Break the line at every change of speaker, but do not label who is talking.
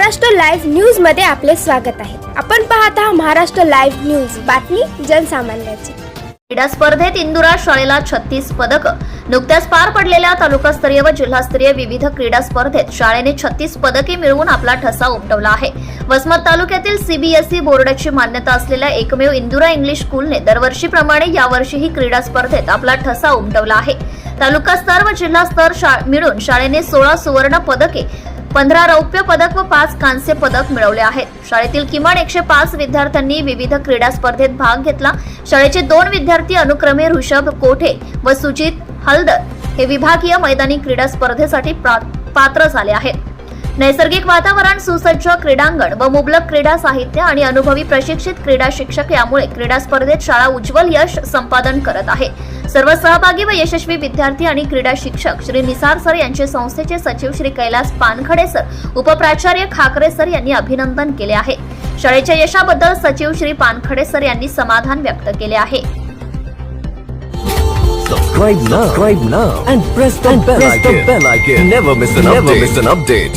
Maharashtra live न्यूजमध्ये आपले स्वागत आहे. आपण पाहत आहात महाराष्ट्र लाईव्ह न्यूज. बातमी जनसामान्याची.
क्रीडा स्पर्धेत इंदुरा शाळेला छत्तीस पदक. नुकत्याच पार पडलेल्या तालुकास्तरीय व जिल्हास्तरीय विविध क्रीडा स्पर्धेत शाळेने छत्तीस पदके मिळवून आपला ठसा उमटवला आहे. वसमत तालुक्यातील सीबीएसई बोर्डाची मान्यता असलेल्या एकमेव इंदुरा इंग्लिश स्कूलने दरवर्षीप्रमाणे यावर्षीही क्रीडा स्पर्धेत आपला ठसा उमटवला आहे. तालुका स्तर व जिल्हा स्तर शा- मिळून शाळेने सोळा सुवर्ण पदके पंधरा रौप्य पदक व पाच कांस्य पदक मिळवले आहेत. शाळेतील किमान एकशे पाच विद्यार्थ्यांनी विविध क्रीडा स्पर्धेत भाग घेतला. शाळेचे दोन विद्यार्थी अनुक्रमे ऋषभ कोठे व सुजित हलदर हे विभागीय मैदानी क्रीडा स्पर्धेसाठी पात्र झाले आहेत. नैसर्गिक वातावरण सुसज्ज क्रीडांगण व मुबलक क्रीडा साहित्य आणि अनुभवी प्रशिक्षित क्रीडा शिक्षक यामुळे क्रीडा स्पर्धेत शाळा उज्ज्वल यश संपादन करत आहे सर्व सहभागी व यशस्वी विद्यार्थी आणि क्रीडा शिक्षक श्री निसार सर यांचे संस्थेचे सचिव श्री कैलास पानखडे सर उपप्राचार्य खाकरे सर यांनी अभिनंदन केले आहे शाळेच्या यशाबद्दल सचिव श्री पानखडे सर यांनी समाधान व्यक्त केले आहे
Subscribe now, subscribe now, and press the bell icon. Never miss an update. Never miss an update.